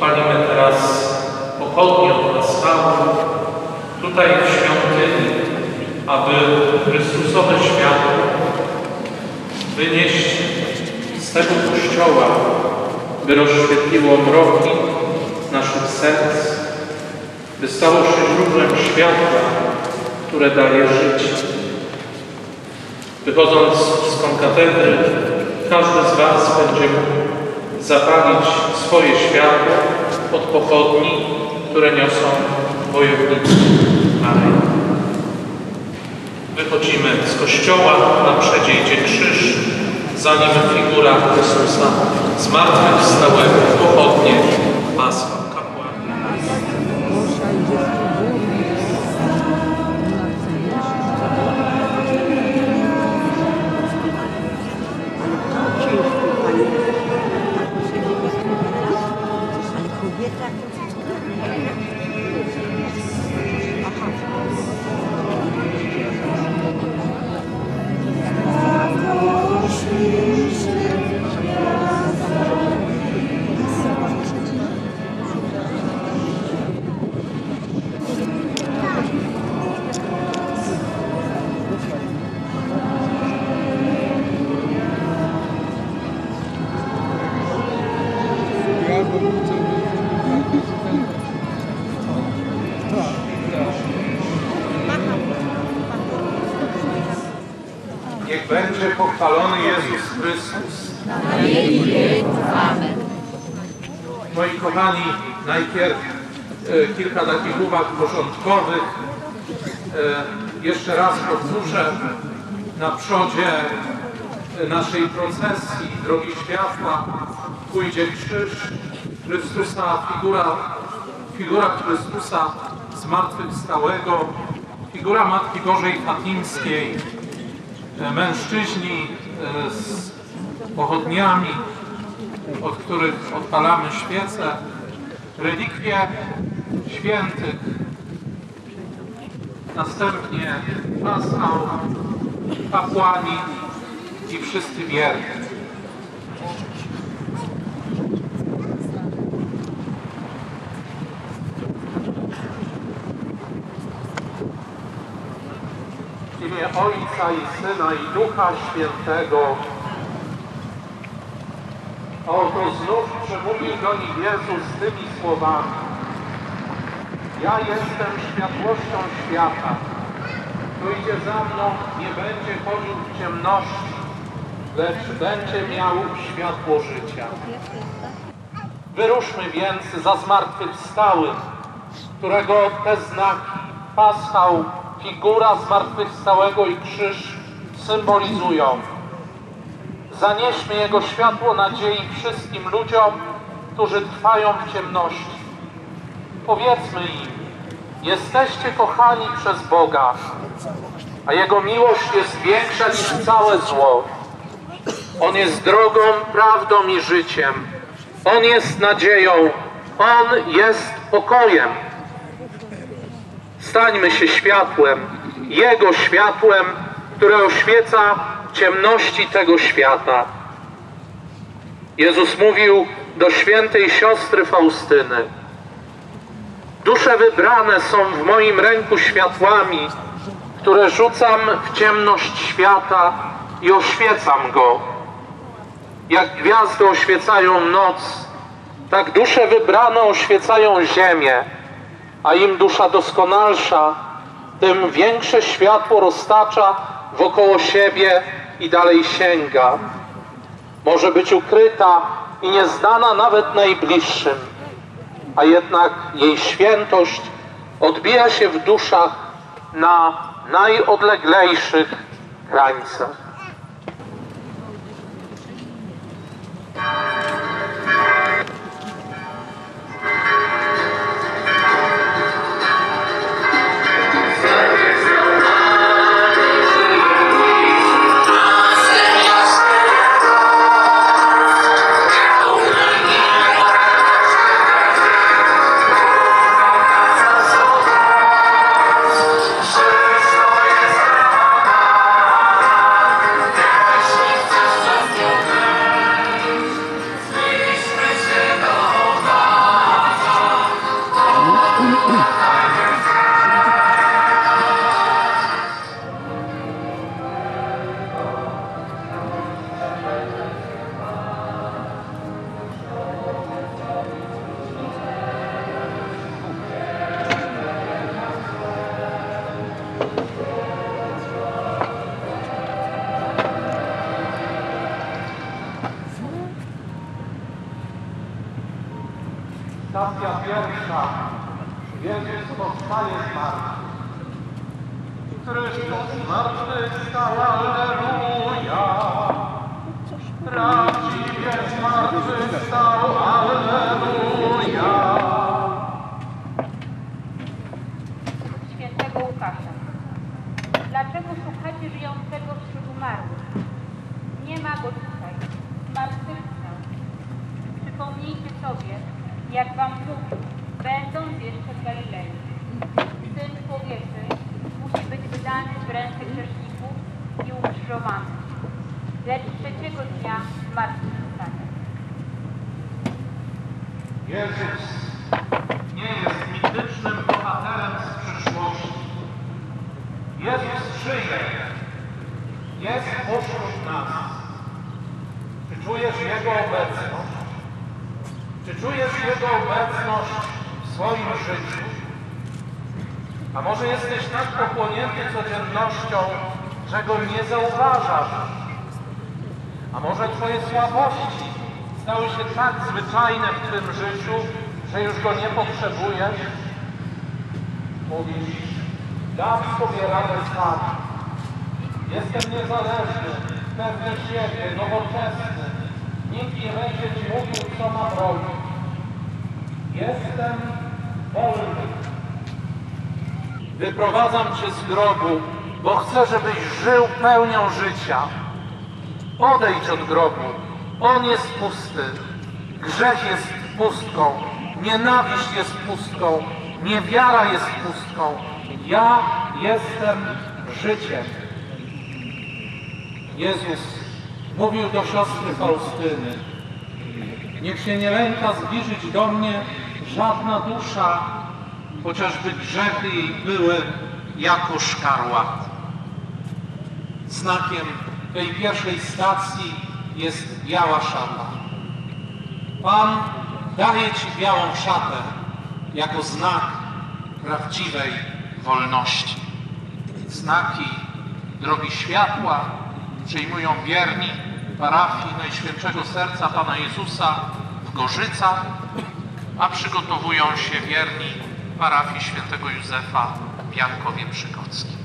odpalimy teraz pochodnie oraz chałów tutaj w świątyni, aby Chrystusowe światło wynieść z tego kościoła, by rozświetliło mroki naszych serc, by stało się źródłem światła, które daje życie. Wychodząc z konkatedry, każdy z Was będzie mógł zapalić swoje światło od pochodni, które niosą wojownicy. Amen. Wychodzimy z kościoła, na przodzie idzie krzyż, za nim figura Chrystusa zmartwychwstałego, pochodnie, masła, będzie pochwalony Jezus Chrystus. Moi kochani, najpierw e, kilka takich uwag porządkowych. E, jeszcze raz powtórzę, na przodzie naszej procesji Drogi Światła pójdzie krzyż Chrystusa, figura, figura Chrystusa zmartwychwstałego, figura Matki Bożej Fatimskiej, mężczyźni e, z pochodniami, od których odpalamy świece, relikwie świętych, następnie pasał, kapłani i wszyscy wierni. W imię Ojca i Syna i Ducha Świętego. Oto znów przemówił do nich Jezus tymi słowami. Ja jestem światłością świata. Kto idzie za mną, nie będzie chodził w ciemności, lecz będzie miał światło życia. Wyruszmy więc za zmartwychwstałym, którego te znaki, paschał, figura zmartwychwstałego i krzyż symbolizują. Zanieśmy Jego światło nadziei wszystkim ludziom, którzy trwają w ciemności. Powiedzmy im, jesteście kochani przez Boga, a Jego miłość jest większa niż całe zło. On jest drogą, prawdą i życiem. On jest nadzieją. On jest pokojem. Stańmy się światłem, Jego światłem, które oświeca ciemności tego świata. Jezus mówił do świętej siostry Faustyny: Dusze wybrane są w moim ręku światłami, które rzucam w ciemność świata i oświecam go. Jak gwiazdy oświecają noc, tak dusze wybrane oświecają ziemię, a im dusza doskonalsza, tym większe światło roztacza wokoło siebie i dalej sięga. Może być ukryta i nieznana nawet najbliższym, a jednak jej świętość odbija się w duszach na najodleglejszych krańcach. Chrystus zmartwychwstał, Alleluja. Prawdziwie zmartwychwstał, Alleluja. świętego Łukasza. Dlaczego szukacie żyjącego wśród umarłych? Nie ma go tutaj. Zmartwychwstał. Przypomnijcie sobie, jak wam mówił, będąc jeszcze w Galilei. Syn człowieczy musi być wydany w ręce grzeszników i ukrzyżowany. Lecz trzeciego dnia zmartwychwstanie. Jezus nie jest mitycznym bohaterem z przyszłości. Jezus żyje. Jest pośród nas. Czy czujesz Jego obecność? Czy czujesz Jego obecność w swoim życiu? A może jesteś tak pochłonięty codziennością, że Go nie zauważasz? A może Twoje słabości stały się tak zwyczajne w Twym życiu, że już Go nie potrzebujesz? Mówisz, dam sobie radę sam. Jestem niezależny, pewny siebie, nowoczesny. Nikt nie będzie Ci mówił, co mam robić. Jestem wolny. Wyprowadzam Cię z grobu, bo chcę, żebyś żył pełnią życia. Odejdź od grobu. On jest pusty. Grzech jest pustką. Nienawiść jest pustką. Niewiara jest pustką. Ja jestem życiem. Jezus mówił do siostry Faustyny. Niech się nie lęka zbliżyć do mnie żadna dusza, chociażby grzechy jej były jako szkarłat. Znakiem tej pierwszej stacji jest biała szata. Pan daje Ci białą szatę jako znak prawdziwej wolności. Znaki drogi światła przyjmują wierni parafii Najświętszego Serca Pana Jezusa w Gorzycach, a przygotowują się wierni parafii Świętego Józefa w Jankowie.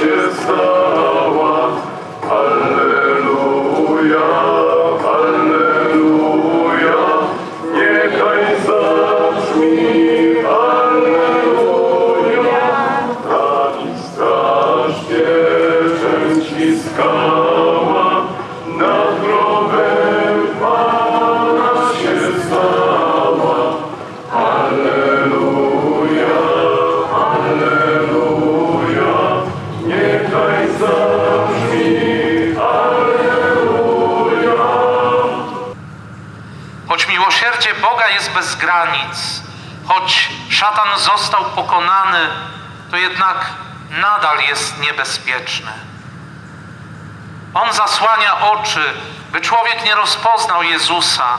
Pana Boga jest bez granic. Choć szatan został pokonany, to jednak nadal jest niebezpieczny. On zasłania oczy, by człowiek nie rozpoznał Jezusa,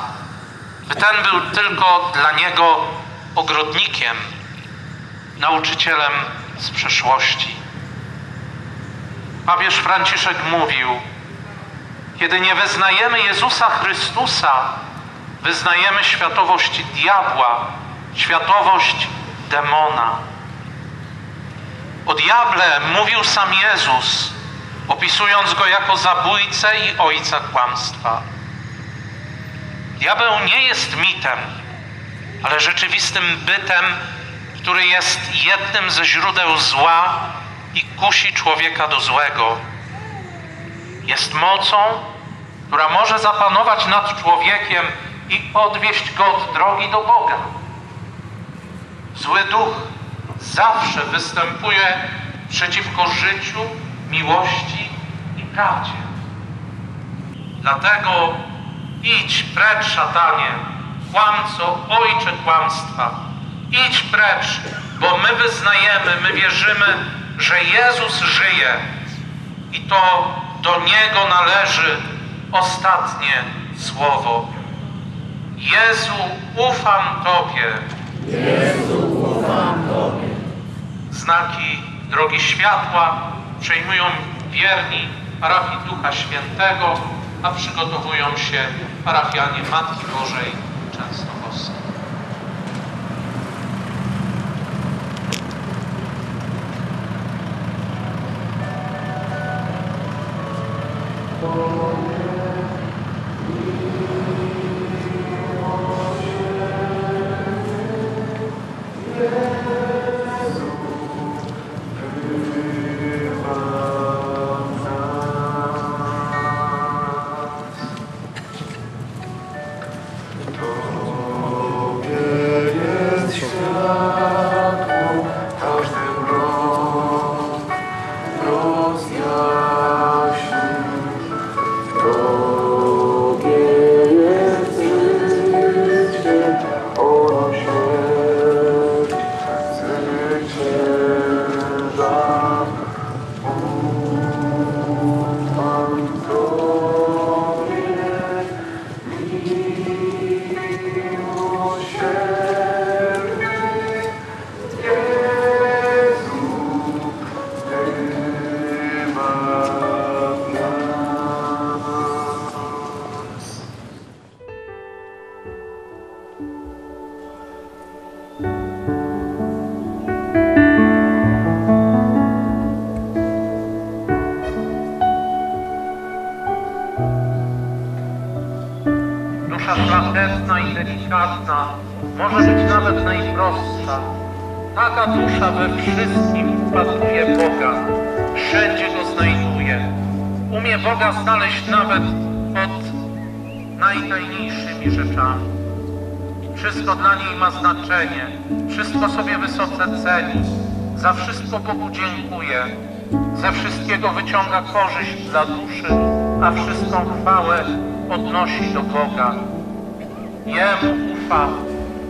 by ten był tylko dla niego ogrodnikiem, nauczycielem z przeszłości. Papież Franciszek mówił, kiedy nie wyznajemy Jezusa Chrystusa, wyznajemy światowość diabła, światowość demona. O diable mówił sam Jezus, opisując go jako zabójcę i ojca kłamstwa. Diabeł nie jest mitem, ale rzeczywistym bytem, który jest jednym ze źródeł zła i kusi człowieka do złego. Jest mocą, która może zapanować nad człowiekiem i odwieść go od drogi do Boga. Zły duch zawsze występuje przeciwko życiu, miłości i prawdzie. Dlatego idź precz, szatanie, kłamco, ojcze kłamstwa. Idź precz, bo my wyznajemy, my wierzymy, że Jezus żyje i to do Niego należy ostatnie słowo. Jezu, ufam Tobie. Znaki drogi światła przejmują wierni parafii Ducha Świętego, a przygotowują się parafianie Matki Bożej Częstochowskiej. Najprostsza. Taka dusza we wszystkim wpatruje Boga, wszędzie go znajduje. Umie Boga znaleźć nawet pod najtajniejszymi rzeczami. Wszystko dla niej ma znaczenie, wszystko sobie wysoce ceni, za wszystko Bogu dziękuję, ze wszystkiego wyciąga korzyść dla duszy, a wszystką chwałę odnosi do Boga. Jemu ufa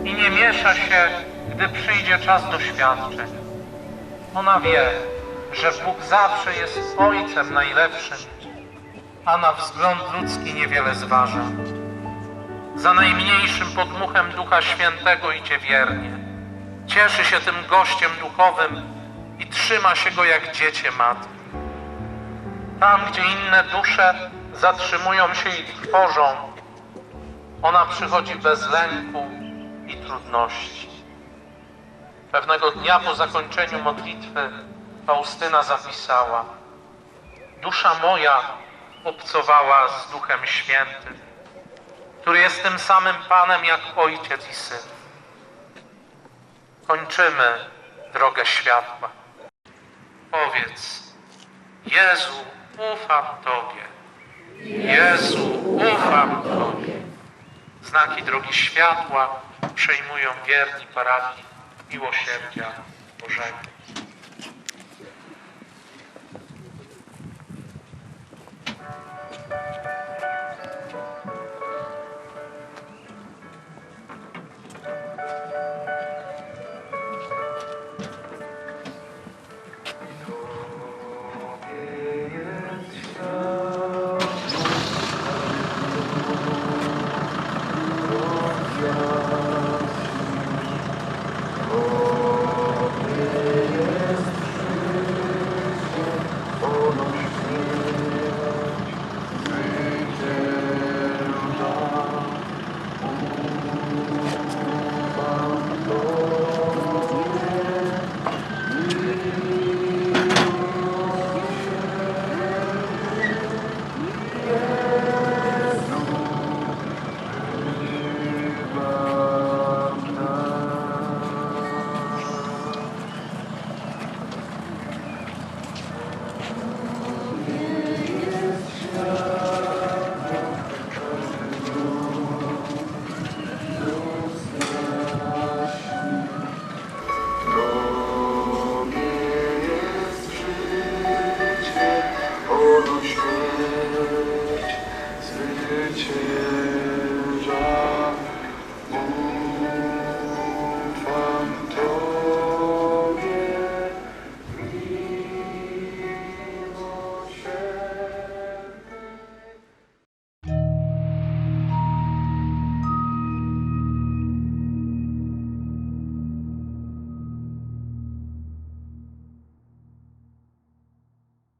i nie miesza się, gdy przyjdzie czas doświadczeń. Ona wie, że Bóg zawsze jest Ojcem najlepszym, a na wzgląd ludzki niewiele zważa. Za najmniejszym podmuchem Ducha Świętego idzie wiernie. Cieszy się tym gościem duchowym i trzyma się go jak dziecię matki. Tam, gdzie inne dusze zatrzymują się i trwożą, ona przychodzi bez lęku trudności. Pewnego dnia po zakończeniu modlitwy Faustyna zapisała: Dusza moja obcowała z Duchem Świętym, który jest tym samym Panem jak Ojciec i Syn. Kończymy drogę światła. Powiedz, Jezu, ufam Tobie. Jezu, ufam Tobie. Znaki drogi światła przejmują wierni parafii Miłosierdzia Bożego.